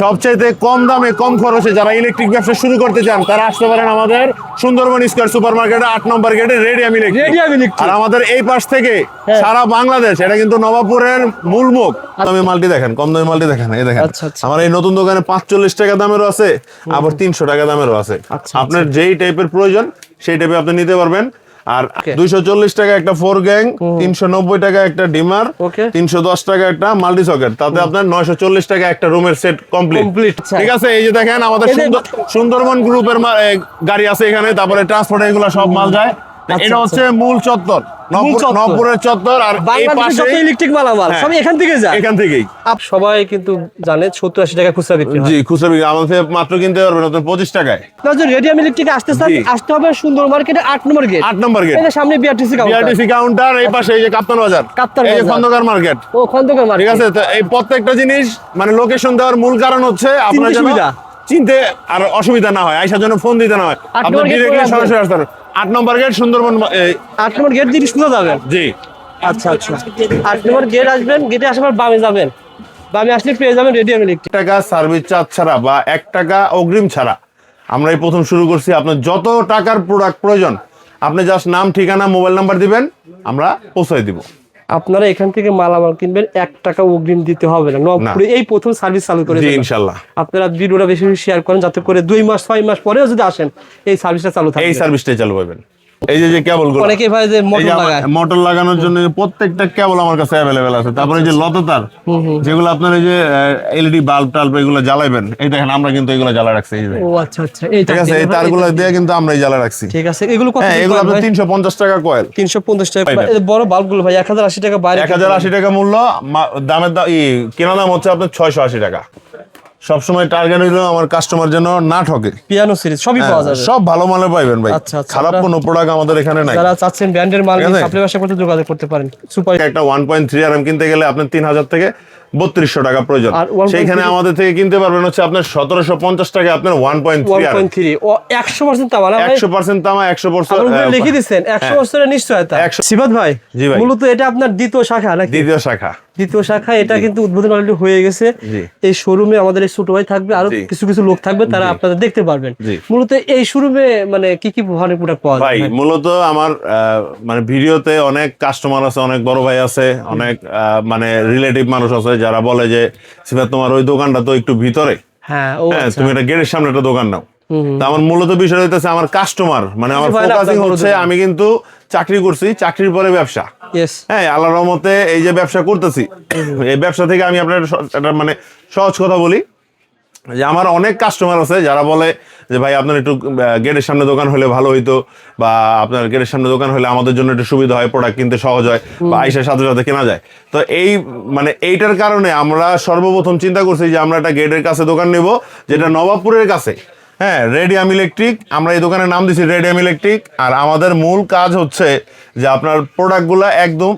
সবচাইতে কম দামে কম খরচে যারা ইলেকট্রিক ব্যবসা শুরু করতে চান তারা আসতে পারেন আমাদের সুন্দরবন স্কোয়ার সুপার মার্কেটে আট নম্বর গেটে রেডিয়াম ইলেকট্রিক আর আমাদের এই পাশ থেকে হ্যাঁ। সারা বাংলাদেশ এটা কিন্তু নবাবপুরের মূল মুখ। দামি মালটি দেখেন কম দামি মালটি দেখেন এই দেখেন। আচ্ছা, আচ্ছা। আমার এই নতুন দোকানে পাঁচচল্লিশ টাকা দামেরও আছে আবার তিনশো টাকা দামেরও আছে। আচ্ছা, আপনার যেই টাইপের প্রয়োজন সেই টাইপে আপনি নিতে পারবেন। আর. দুইশো চল্লিশ টাকা একটা ফোর গ্যাং তিনশো নব্বই টাকা একটা ডিমার. তিনশো দশ টাকা একটা মাল্টি সকেট। তাতে আপনার নয়শো চল্লিশ টাকা একটা রুমের সেট কমপ্লিট। ঠিক আছে? এই যে দেখেন আমাদের সুন্দর- সুন্দরবন গ্রুপের গাড়ি আছে এখানে তারপরে ট্রান্সপোর্ট এগুলো সব মাল যায়। এটা হচ্ছে মূল চত্বর। চত্বর। নবপুরের চত্বর আর এই পাশে ইলেকট্রিক মালামাল। হ্যাঁ। সবই এখান থেকে যায়। এখান থেকেই। আপ সবাই কিন্তু জানে সত্তর আশি টাকা খুচরা বিক্রি জি খুচরা বিক্রি আমাদের মাত্র কিনতে পারবেন আপনার পঁচিশ টাকায়। আপনার যদি রেডিয়াম ইলেকট্রিক আসতে চান আসতে হবে সুন্দর মার্কেটে আট নম্বর গেট। আট নম্বর গেট। সামনে বিআরটিসি কাউন্টার বিআরটিসি কাউন্টার এই পাশে এই যে কাপ্তান বাজার। কাপ্তান এই খন্দকার মার্কেট। ও খন্দকার ঠিক আছে তো এই প্রত্যেকটা জিনিস মানে লোকেশন দেওয়ার মূল কারণ হচ্ছে আপনার সুবিধা। চিনতে আর অসুবিধা না হয় আইসার জন্য ফোন দিতে না হয়। আপনি ডিরেক্টলি সরাসরি আসতে আট নম্বর গেট সুন্দরবন আট নম্বর গেট দিয়ে শুনে যাবেন? জি। আচ্ছা আচ্ছা। আট নম্বর গেট আসবেন গেটে আসার বামে যাবেন। বামে আসলে পেয়ে যাবেন রেডি রেডিয়াম ইলেকট্রিক টাকা সার্ভিস চার্জ ছাড়া বা এক টাকা অগ্রিম ছাড়া। আমরা এই প্রথম শুরু করছি আপনার যত টাকার প্রোডাক্ট প্রয়োজন আপনি জাস্ট নাম ঠিকানা মোবাইল নাম্বার দিবেন আমরা পৌঁছাই দিব। আপনারা এখান থেকে মালামাল কিনবেন এক টাকা অগ্রিম দিতে হবে না। নবপুরে এই প্রথম সার্ভিস চালু করে। ইনশাল্লাহ। আপনারা ভিডিওটা বেশি বেশি শেয়ার করেন যাতে করে দুই মাস ছয় মাস পরেও যদি আসেন এই সার্ভিসটা চালু থাকে এই সার্ভিসটাই চালু পাবেন এই যে যে কেবল অনেকে ভাই যে মোটর লাগায়। মোটর লাগানোর জন্য প্রত্যেকটা কেবল আমার কাছে অ্যাভেলেবেল আছে। তারপরে যে লততার যেগুলো আপনার এই যে এলইডি বাল্ব টাল্ব এগুলো জ্বালাবেন এই দেখেন আমরা কিন্তু এগুলো জ্বালা রাখছি এই ও আচ্ছা আচ্ছা। এই ঠিক আছে এই তারগুলো দিয়ে কিন্তু আমরা এই জ্বালা রাখছি। ঠিক আছে এগুলো কত হ্যাঁ এগুলো আপনার তিনশো পঞ্চাশ টাকা কয়েল তিনশো পঞ্চাশ টাকা পাইবেন। এই বড় বাল্বগুলো ভাই এক হাজার আশি টাকা বাইরে এক হাজার আশি টাকা মূল্য দামের দাম কেনা দাম হচ্ছে আপনার ছয়শো আশি টাকা। সবসময় টার্গেট হইল আমার কাস্টমার যেন না ঠকে। পিয়ানো সিরিজ সবই হ্যাঁ, পাওয়া যাবে। সব ভালো মালে পাইবেন ভাই। আচ্ছা, আচ্ছা, খারাপ কোনো প্রোডাক্ট আমাদের এখানে নাই। যারা চাচ্ছেন ব্র্যান্ডের মাল? সাপ্লাই ব্যবসা করতে যোগাযোগ করতে পারেন। সুপার একটা one point three R M কিনতে গেলে আপনার তিন হাজার থেকে বত্রিশশো টাকা প্রয়োজন। আর 1.3 সেইখানে আমাদের থেকে কিনতে পারবেন হচ্ছে আপনার সতেরোশো পঞ্চাশ টাকা আপনার ওয়ান পয়েন্ট থ্রি একশো পার্সেন্ট ভাই। একশো পার্সেন্ট তামা একশো পার্সেন্ট লিখে দিচ্ছেন একশো বছরের নিশ্চয়তা। সিবাদ ভাই জি ভাই। মূলত এটা আপনার দ্বিতীয় শাখা নাকি? দ্বিতীয় শাখা। দ্বিতীয় শাখা এটা কিন্তু উদ্বোধন অলরেডি হয়ে গেছে। এই শোরুমে আমাদের এই ছোট ভাই থাকবে আরও কিছু কিছু লোক থাকবে তারা আপনারা দেখতে পারবেন। মূলত এই শোরুমে মানে কি কি ধরনের প্রোডাক্ট পাওয়া ভাই যায় মূলত আমার মানে ভিডিওতে অনেক কাস্টমার আছে অনেক বড় ভাই আছে অনেক আহ, মানে রিলেটিভ মানুষ আছে যারা বলে যে সিফাত তোমার ওই দোকানটা তো একটু ভিতরে। হ্যাঁ হ্যাঁ আচ্ছা। তুমি একটা গেটের সামনে একটা দোকান নাও। তা আমার মূলত বিষয় হইতেছে আমার কাস্টমার মানে আমার ভাই, ফোকাসিং হচ্ছে আমি কিন্তু চাকরি করছি চাকরির পরে ব্যবসা। হ্যাঁ আল্লাহর রহমতে এই যে ব্যবসা করতেছি এই ব্যবসা থেকে আমি আপনার মানে সহজ কথা বলি। যে আমার অনেক কাস্টমার আছে যারা বলে যে ভাই আপনার একটু গেটের সামনে দোকান হলে ভালো হইতো বা আপনার গেটের সামনে দোকান হলে আমাদের জন্য একটু সুবিধা হয় প্রোডাক্ট কিনতে সহজ হয় বা আইসার সাথে সাথে কেনা যায়। তো এই মানে এইটার কারণে আমরা সর্বপ্রথম চিন্তা করছি যে আমরা একটা গেটের কাছে দোকান নেব যেটা নবাবপুরের কাছে। হ্যাঁ রেডিয়াম ইলেকট্রিক আমরা এই দোকানের নাম দিছি রেডিয়াম ইলেকট্রিক আর আমাদের মূল কাজ হচ্ছে যে আপনার প্রোডাক্টগুলো একদম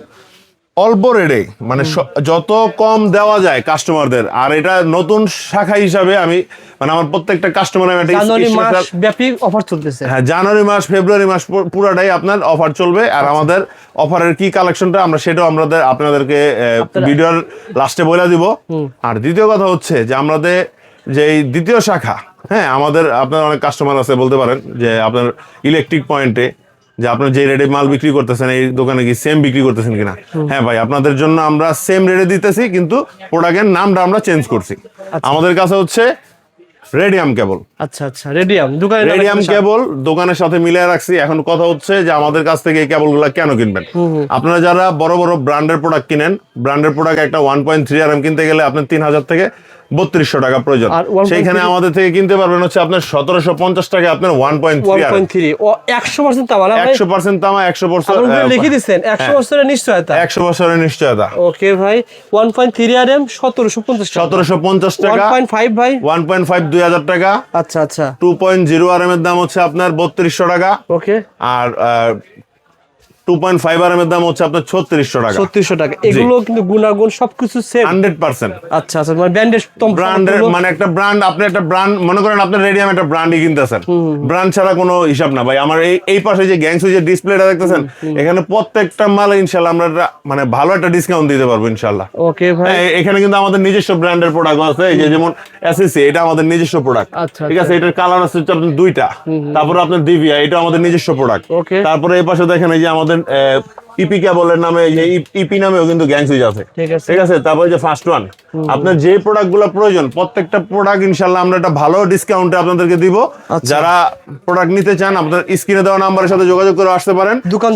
অল্প রেটে মানে যত কম দেওয়া যায় কাস্টমারদের আর এটা নতুন শাখা হিসাবে আমি মানে আমার প্রত্যেকটা কাস্টমার আমি একটা জানুয়ারি মাস ব্যাপী অফার চলতেছে। হ্যাঁ জানুয়ারি মাস ফেব্রুয়ারি মাস পুরাটাই আপনার অফার চলবে। আর আচ্ছা। আমাদের অফারের কি কালেকশনটা আমরা সেটাও আমাদের আপনাদেরকে ভিডিওর লাস্টে বলে দিব। আর দ্বিতীয় কথা হচ্ছে যে আমাদের যে এই দ্বিতীয় শাখা হ্যাঁ আমাদের আপনার অনেক কাস্টমার আছে বলতে পারেন যে আপনার ইলেকট্রিক পয়েন্টে যে আপনার যে রেটে মাল বিক্রি করতেছেন এই দোকানে কি সেম বিক্রি করতেছেন কিনা? হ্যাঁ ভাই আপনাদের জন্য আমরা সেম রেটে দিতেছি কিন্তু প্রোডাক্টের নামটা আমরা চেঞ্জ করছি। আমাদের কাছে হচ্ছে রেডিয়াম কেবল আচ্ছা আচ্ছা রেডিয়াম দোকানে রেডিয়াম কেবল দোকানের সাথে মিলিয়ে রাখছি। এখন কথা হচ্ছে যে আমাদের কাছ থেকে এই কেবলগুলো কেন কিনবেন? আপনারা যারা বড় বড় ব্র্যান্ডের প্রোডাক্ট কিনেন ব্র্যান্ডের প্রোডাক্ট একটা one point three R M কিনতে গেলে আপনার তিন হাজার থেকে বত্রিশশো টাকা প্রয়োজন। আর 1.3 সেইখানে আমাদের থেকে কিনতে পারবেন হচ্ছে আপনার সতেরোশো পঞ্চাশ টাকা আপনার ওয়ান পয়েন্ট থ্রি একশো পার্সেন্ট ভাই? একশো পার্সেন্ট তামা একশো বছর লিখে দিচ্ছেন একশো বছরের নিশ্চয়তা। একশো বছরের নিশ্চয়তা। ওকে ভাই one point three R M সতেরোশো পঞ্চাশ সতেরোশো পঞ্চাশ টাকা। পয়েন্ট ফাইভ ভাই? ওয়ান পয়েন্ট ফাইভ দুই হাজার টাকা। আচ্ছা আচ্ছা। Two point zero R M এর দাম হচ্ছে আপনার বত্রিশশো টাকা। ওকে। আর টু টু পয়েন্ট ফাইভ আর দাম হচ্ছে আপনার ছত্রিশশো টাকা। ছত্রিশশো টাকা। এগুলো কিন্তু গুণাগুণ সবকিছু সেম হান্ড্রেড পার্সেন্ট আচ্ছা আচ্ছা মানে ব্র্যান্ডের ব্র্যান্ডের মানে একটা ব্র্যান্ড আপনি একটা ব্র্যান্ড মনে করেন আপনি রেডিয়াম একটা ব্র্যান্ডই কিনতেছেন। ব্র্যান্ড ছাড়া কোনো হিসাব না। ভাই আমার এই এই পাশে যে গ্যাংস যে ডিসপ্লেটা দেখতেছেন এখানে প্রত্যেকটা মাল ইনশাল্লাহ আমরা মানে ভালো একটা ডিসকাউন্ট দিতে পারব ইনশাল্লাহ ওকে ভাই। হ্যাঁ, এখানে কিন্তু আমাদের নিজস্ব ব্র্যান্ডের প্রোডাক্ট আছে। এই যে যেমন এসএসসি এটা আমাদের নিজস্ব প্রোডাক্ট আচ্ছা, ঠিক আছে এটার কালার আছে দুইটা। তারপরে আপনার দিভিয়া এটা আমাদের নিজস্ব প্রোডাক্ট. তারপরে এই পাশে দেখেন এই যে আমাদের uh, ইপি কেবলের নামে যে ইপি নামেও কিন্তু গ্যাং সুইচ আছে। ঠিক আছে। তারপরে যে ফার্স্ট ওয়ান আপনার যে প্রোডাক্টগুলো প্রয়োজন প্রত্যেকটা প্রোডাক্ট ইনশাল্লাহ আমরা একটা ভালো ডিসকাউন্টে আপনাদেরকে দিব। আচ্ছা। যারা প্রোডাক্ট নিতে চান আপনার স্ক্রিনে দেওয়া নাম্বারের সাথে যোগাযোগ করে আসতে পারেন। দোকান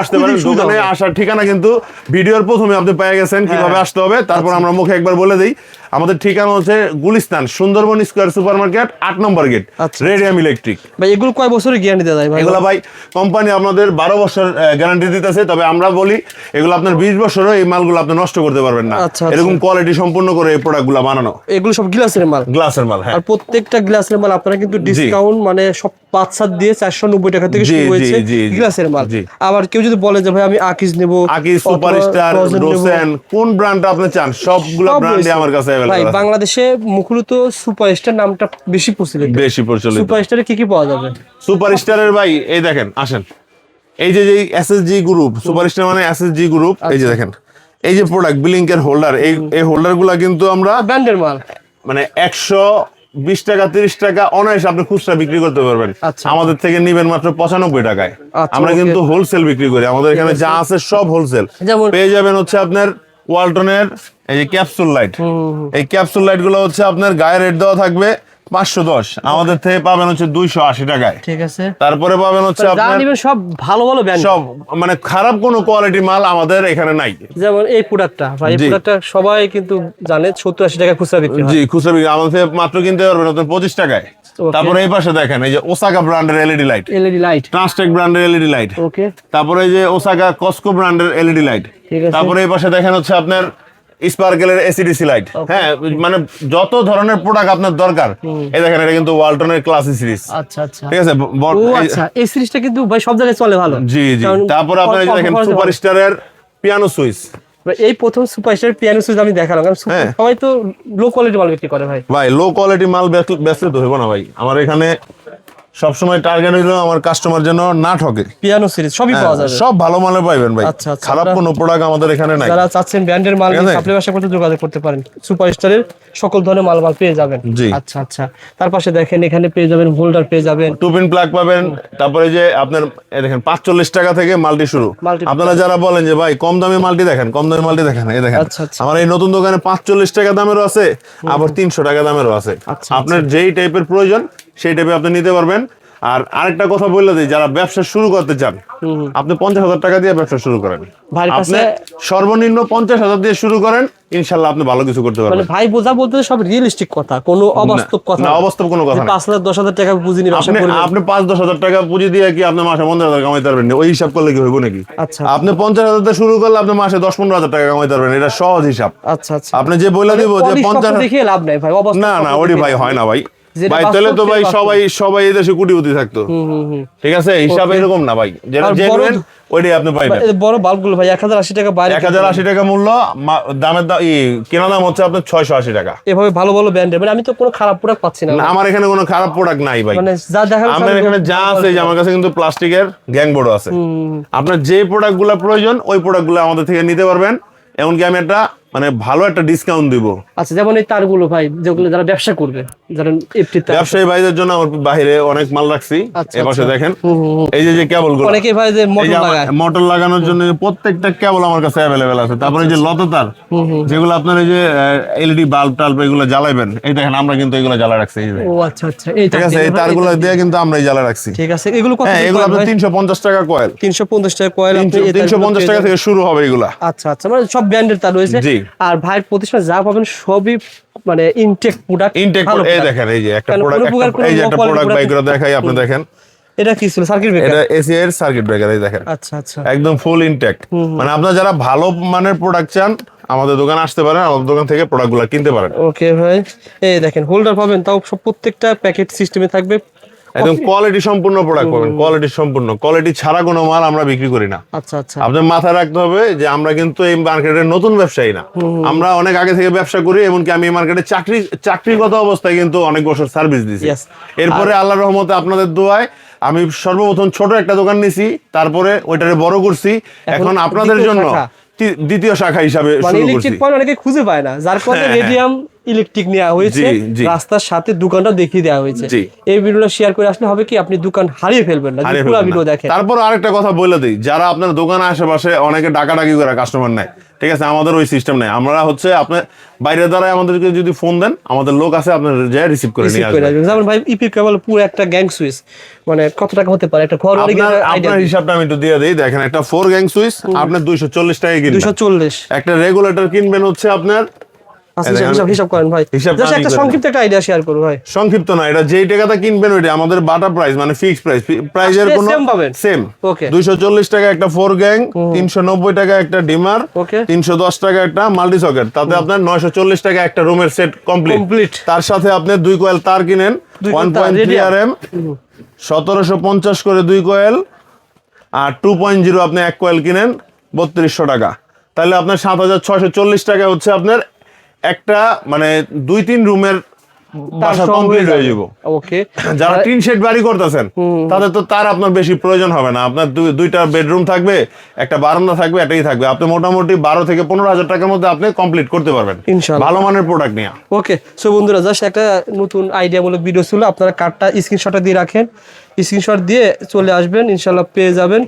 আসতে পারেন দোকানে আসার ঠিকানা কিন্তু ভিডিওর প্রথমে আপনি পেয়ে গেছেন কীভাবে আসতে হবে তারপর আচ্ছা। আমরা মুখে একবার বলে দিই। আমাদের ঠিকানা হচ্ছে Gulistan Sundarban square super market আট নম্বর গেট আচ্ছা। Radium electric. ভাই এগুলো কয় বছরের গ্যারান্টি যায় ভাই? এগুলো ভাই কোম্পানি আপনাদের বারো বছর গ্যারান্টি দিতেছে তবে আমরা বলি এগুলো আপনার বিশ বছরও এই মালগুলো আপনি নষ্ট করতে পারবেন না। আচ্ছা, আচ্ছা। এরকম কোয়ালিটি সম্পূর্ণ করে এই প্রোডাক্টগুলো বানানো। এগুলো সব গ্লাসের মাল? গ্লাসের মাল হ্যাঁ। আর প্রত্যেকটা গ্লাসের মাল আপনারা কিন্তু ডিসকাউন্ট মানে সব পাঁচ সাত দিয়ে চারশো নব্বই টাকা থেকে শুরু হয়েছে। গ্লাসের মাল। আবার কেউ যদি বলে যে ভাই আমি আকিজ নেব আকি অথবা সুপারস্টার রোসেন কোন ব্র্যান্ড আপনি চান? সবগুলো রয়েছে। আমার কাছে ভাই বাংলাদেশে মুখরুত সুপারস্টার নামটা বেশি প্রচলিত। বেশি প্রচলিত। সুপারস্টারে কি কি পাওয়া যাবে? সুপারস্টারের ভাই এই দেখেন আসেন। এই যে যে এসএসজি গ্রুপ সুপারস্টার মানে এসএসজি গ্রুপ এই যে দেখেন এই যে প্রোডাক্ট বিলিংকের হোল্ডার এই এই হোল্ডারগুলা কিন্তু আমরা ব্র্যান্ডের মাল। মানে একশো বিশ টাকা তিরিশ টাকা অনায়াসে আপনি খুচরা বিক্রি করতে পারবেন। আচ্ছা। আমাদের থেকে নিবেন মাত্র পঁচানব্বই টাকায়। আচ্ছা, আমরা কিন্তু হোলসেল বিক্রি করি। আমাদের এখানে যা আছে সব হোলসেল পেয়ে যাবেন হচ্ছে আপনার ওয়ালটনের এই যে ক্যাপসুল লাইট এই ক্যাপসুল লাইটগুলো হচ্ছে আপনার গায়ে রেট দেওয়া থাকবে পাঁচশো দশ। আমাদের থেকে পাবেন হচ্ছে দুইশো আশি টাকায়। ঠিক আছে। তারপরে পাবেন হচ্ছে সব ভালো ভালো সব মানে খারাপ কোনো কোয়ালিটি মাল আমাদের এখানে নাই। যেমন এই প্রোডাক্টটা এই প্রোডাক্টটা সবাই কিন্তু জানে সত্তর আশি টাকা খুচরা বিক্রি জি খুচরা বিক্রি আমাদের থেকে মাত্র কিনতে পারবেন আপনার পঁচিশ টাকায়। তারপরে এই পাশে দেখেন এই যে ওসাকা ব্র্যান্ডের LED light LED light Transtech ব্র্যান্ডের এলইডি লাইট ওকে তারপরে এই যে ওসাকা কসকো ব্র্যান্ডের এলইডি লাইট তারপরে এই পাশে দেখেন হচ্ছে আপনার স্পার্কেলের এসিডিসি লাইট হ্যাঁ মানে যত ধরনের প্রোডাক্ট আপনার দরকার। এই দেখেন এটা কিন্তু ওয়ালটনের ক্লাসি সিরিজ আচ্ছা আচ্ছা। ঠিক আছে? এই- আচ্ছা এই সিরিজটা কিন্তু ভাই সব জায়গায় চলে ভালো। জি জি। তারপরে অল্প দেখেন। সুপারস্টারের পিয়ানো সুইচ এই প্রথম সুপারস্টার পিয়ানো সুইচ আমি দেখালাম কারণ হ্যাঁ। সবাই তো লো কোয়ালিটি মাল বিক্রি করে ভাই। ভাই লো কোয়ালিটি মাল বেচ- বেচলে তো হইব না ভাই। আমার এখানে সবসময় টার্গেট হইল আমার কাস্টমার যেন না ঠকে। পিয়ানো সিরিজ সবই পাওয়া যাবে। সব ভালো মালের পাইবেন ভাই। আচ্ছা, আচ্ছা, খারাপ কোনো প্রোডাক্ট আমাদের এখানে নাই। যারা চাচ্ছেন ব্র্যান্ডের মাল? সাপ্লাই ব্যবসা করতে যোগাযোগ করতে পারেন। সুপারস্টারের সকল ধরনের মাল মাল পেয়ে যাবেন। আচ্ছা আচ্ছা। তার পাশে দেখেন এখানে পেয়ে যাবেন হোল্ডার পেয়ে যাবেন। টুপিন প্লাগ পাবেন। তারপরে যে আপনার দেখেন পাঁচচল্লিশ টাকা থেকে মালটি শুরু। আপনারা যারা বলেন যে ভাই কম দামি মালটি দেখেন কম দামি মালটি দেখেন এই দেখেন আচ্ছা। আমার এই নতুন দোকানে পাঁচচল্লিশ টাকা দামেরও আছে আবার তিনশো টাকা দামেরও আছে। আচ্ছা, আপনার যেই টাইপের প্রয়োজন সেই টাইপে আপনি নিতে পারবেন। আর আরেকটা কথা বললে দিই যারা ব্যবসা শুরু করতে চান আপনি পঞ্চাশ হাজার টাকা দিয়ে ব্যবসা শুরু করেন। আপনি সর্বনিম্ন পঞ্চাশ হাজার দিয়ে শুরু করেন ইনশাল্লাহ আপনি ভালো কিছু করতে মানে পারবেন ভাই বোঝা বলতে সব রিয়েলিস্টিক কথা কোনো অবাস্তব কথা না, অবাস্তব কোনো কথা পাঁচ হাজার দশ হাজার টাকা পুঁজি নিয়ে আপনি আপনি পাঁচ দশ হাজার টাকা পুঁজি দিয়ে কি আপনি মাসে পঞ্চাশ হাজার কামাইতে পারবেন ওই হিসাব করলে কি হইব নাকি? আচ্ছা। আপনি পঞ্চাশ হাজার দিয়ে শুরু করলে আপনি মাসে দশ পনেরো হাজার টাকা কামাইতে পারবেন এটা সহজ হিসাব। আচ্ছা আচ্ছা। আপনি যে বলে দিব যে পঞ্চাশ দেখিয়ে লাভ নাই ভাই না না দেখিয়ে ভাই হয় না ভাই। ভাই তাহলে তো ভাই সবাই সবাই এই দেশে কোটিপতি থাকতো। ঠিক আছে? হিসাব এরকম না ভাই। যেটা জেনুইন ওইটাই আপনি পাইবেন। বড় বাল্বগুলো ভাই এক হাজার আশি টাকা বাইরে এক হাজার আশি টাকা মূল্য দামের দাম কেনা দাম হচ্ছে আপনার ছয়শো আশি টাকা। এভাবে ভালো ভালো ব্র্যান্ডের মানে আমি তো কোনো খারাপ প্রোডাক্ট পাচ্ছি না আমার এখানে কোনো খারাপ প্রোডাক্ট নাই ভাই। মানে যা দেখা আপনার এখানে যা আছে যে আমার কাছে কিন্তু প্লাস্টিকের গ্যাং বোর্ড আছে। আপনার যে প্রোডাক্টগুলা প্রয়োজন ওই প্রোডাক্টগুলো আমাদের থেকে নিতে পারবেন। এমনকি আমি একটা মানে ভালো একটা ডিসকাউন্ট দিব। আচ্ছা যেমন এই তারগুলো ভাই যেগুলো যারা ব্যবসা করবে যারা এফটি তার। ব্যবসায়ী ভাইদের জন্য আমার বাইরে অনেক মাল রাখছি আচ্ছা, এপাশে আচ্ছা। দেখেন। এই যে যে কেবলগুলো অনেকে ভাই যে মোটর লাগায়। মোটর লাগানোর জন্য প্রত্যেকটা কেবল আমার কাছে অ্যাভেলেবেল আছে। তারপরে যে লততার যেগুলো আপনার এই যে এলইডি বাল্ব টাল্ব এগুলো জ্বালাবেন এই দেখেন আমরা কিন্তু এগুলো জ্বালা রাখছি এই যে। ও আচ্ছা আচ্ছা। এই ঠিক আছে এই তারগুলো দিয়ে কিন্তু আমরা জ্বালা রাখছি। ঠিক আছে এগুলো কত হ্যাঁ এগুলো আপনার তিনশো পঞ্চাশ টাকা কয়েল। তিনশো পঞ্চাশ টাকা কয়েল আপনি এই তিনশো তারগুলো পঞ্চাশ পেয়ে টাকা থেকে শুরু হবে এগুলা। আচ্ছা আচ্ছা মানে সব ব্র্যান্ডের তার রয়েছে। আর ভাইয়ের প্রতিষ্ঠান যা পাবেন সবই মানে ইনটেক প্রোডাক্ট ইনটেক এই দেখেন এই যে একটা প্রোডাক্ট এই যে একটা প্রোডাক্ট product বাইক দেখাই আপনি দেখেন এটা কি ছিল? সার্কিট ব্রেকার এটা এসি এর সার্কিট ব্রেকার এই দেখেন। আচ্ছা আচ্ছা। একদম ফুল ইনটেক মানে আপনারা যারা ভালো মানের প্রোডাক্ট চান আমাদের দোকানে আসতে পারেন আমাদের দোকান থেকে প্রোডাক্টগুলো কিনতে পারেন। ওকে ভাই। এই দেখেন হোল্ডার পাবেন তাও সব প্রত্যেকটা প্যাকেট সিস্টেমে থাকবে। একদম কোয়ালিটি সম্পূর্ণ প্রোডাক্ট পাবেন কোয়ালিটি সম্পূর্ণ। কোয়ালিটি ছাড়া কোনো মাল আমরা বিক্রি করি না। আচ্ছা আচ্ছা। আপনার মাথায় রাখতে হবে যে আমরা কিন্তু এই মার্কেটের নতুন ব্যবসায়ী না। আমরা অনেক আগে থেকে ব্যবসা করি এমনকি আমি এই মার্কেটে চাকরি চাকরিগত অবস্থায় কিন্তু অনেক বছর সার্ভিস দিয়েছি এরপরে আল্লাহ রহমতে আপনাদের দোয়ায় আমি সর্বপ্রথম ছোট একটা দোকান নিছি তারপরে ওইটারে বড় করছি। এখন আপনাদের জন্য দ্বিতীয় শাখা হিসাবে মানে শুরু করছি। অনেকে খুঁজে পায় না যার কারণে হ্যাঁ, হ্যাঁ। রেডিয়াম ইলেকট্রিক নেওয়া হয়েছে। রাস্তার সাথে দোকানটা দেখিয়ে দেওয়া হয়েছে। এই ভিডিওটা শেয়ার করে আসলে হবে কি আপনি দোকান হারিয়ে ফেলবেন না পুরো ভিডিও দেখেন। তারপর আরেকটা কথা বলে দিই যারা আপনার দোকানের আশেপাশে অনেকে ডাকাডাকি করে কাস্টমার নেয় ঠিক আছে? আমাদের ওই সিস্টেম নেই। আমরা হচ্ছে আপনার বাইরের দ্বারা আমাদেরকে যদি ফোন দেন আমাদের লোক আছে আপনার যায় রিসিভ করে নিয়ে আসবে। যেমন ভাই ইপি কেবল পুরো একটা গ্যাং সুইচ মানে কত টাকা হতে পারে? একটা ঘর আপনার আপনার হিসাবটা আমি একটু দিয়ে দিই। দেখেন একটা ফোর গ্যাং সুইচ আপনার দুইশো চল্লিশ টাকা কিনবেন। দুশো চল্লিশ। একটা রেগুলেটর কিনবেন হচ্ছে আপনার হিসাব হিসাব করেন ভাই। হিসাবটা জাস্ট আমি একটা সংক্ষিপ্ত একটা আইডিয়া শেয়ার করুন ভাই। সংক্ষিপ্ত না এটা যেই টাকাটা কিনবেন ওইটা আমাদের বাটা প্রাইস মানে ফিক্স প্রাইস প্রাইজের কোনো same পাবেন? Same Okay. দুইশো চল্লিশ টাকা একটা ফোর গ্যাং তিনশো নব্বই টাকা একটা ডিমার Okay. তিনশো দশ টাকা একটা মাল্টি সকেট তাতে আপনার নয়শো চল্লিশ টাকা একটা রুমের সেট কমপ্লিট। তার সাথে আপনি দুই কোয়েল তার কিনেন দুই ওয়ান coil তার, point three radium। R M সতেরোশো পঞ্চাশ করে দুই কোয়েল আর টু পয়েন্ট জিরো আপনি এক কোয়েল কিনেন বত্রিশশো টাকা। তাহলে আপনার সাত হাজার ছয়শো চল্লিশ টাকা হচ্ছে আপনার একটা মানে দুই তিন রুমের বাসা কমপ্লিট হয়ে যাব। ওকে যারা টিন শেড বাড়ি করতেছেন তাদের তো তার আপনার বেশি প্রয়োজন হবে না। আপনার দুইটা বেডরুম থাকবে একটা বারান্দা থাকবে থাকবে। আপনি মোটামুটি বারো থেকে পনেরো হাজার টাকার মধ্যে আপনি কমপ্লিট করতে পারবেন। ভালো মানের প্রোডাক্ট নিয়ে। ওকে সো বন্ধুরা জাস্ট একটা নতুন আইডিয়ামূলক ভিডিও ছিল। আপনারা কার্ডটা স্ক্রিনশটটা দিয়ে রাখেন। স্ক্রিনশট দিয়ে চলে আসবেন ইনশাল্লাহ পেয়ে যাবেন।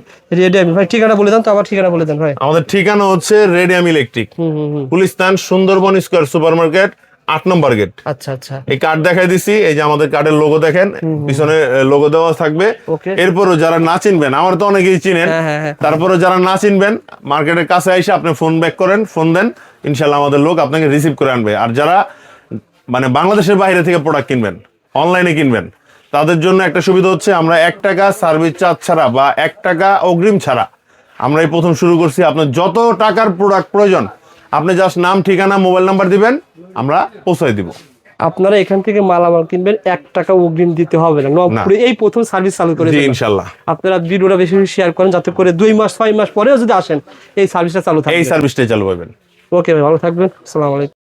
ভাই ঠিকানা বলে দেন তো আবার ঠিকানা বলে দেন ভাই। আমাদের ঠিকানা হচ্ছে রেডিয়াম ইলেকট্রিক হুম সুন্দরবন স্কোয়ার সুপার মার্কেট আট নম্বর গেট। আচ্ছা আচ্ছা। এই কার্ড দেখাই দিছি এই যে আমাদের কার্ডের লোগো দেখেন পিছনে লোগো দেওয়া থাকবে। এরপরও যারা না চিনবেন আমার তো অনেকেই চিনেন হ্যাঁ, হ্যাঁ, হ্যাঁ। তারপরে যারা না চিনবেন মার্কেটের কাছে এসে আপনি ফোন ব্যাক করেন ফোন দেন ইনশাল্লাহ আমাদের লোক আপনাকে রিসিভ করে আনবে। আর যারা মানে বাংলাদেশের বাইরে থেকে প্রোডাক্ট কিনবেন অনলাইনে কিনবেন তাদের জন্য একটা সুবিধা হচ্ছে আমরা এক টাকা সার্ভিস চার্জ ছাড়া বা এক টাকা অগ্রিম ছাড়া আমরা এই প্রথম শুরু করছি। আপনার যত টাকার প্রোডাক্ট প্রয়োজন আপনি জাস্ট নাম ঠিকানা মোবাইল নাম্বার দিবেন আমরা পৌঁছাই দিব। আপনারা এখান থেকে মালামাল কিনবেন এক টাকা অগ্রিম দিতে হবে না। নবপুরে এই প্রথম সার্ভিস চালু করে ইনশাল্লাহ। আপনারা ভিডিওটা বেশি বেশি শেয়ার করেন যাতে করে দুই মাস ছয় মাস পরেও যদি আসেন এই সার্ভিসটা চালু থাকে এই সার্ভিসটাই চালু পাবেন ওকে ভাই ভালো থাকবেন। আসসালামু আলাইকুম।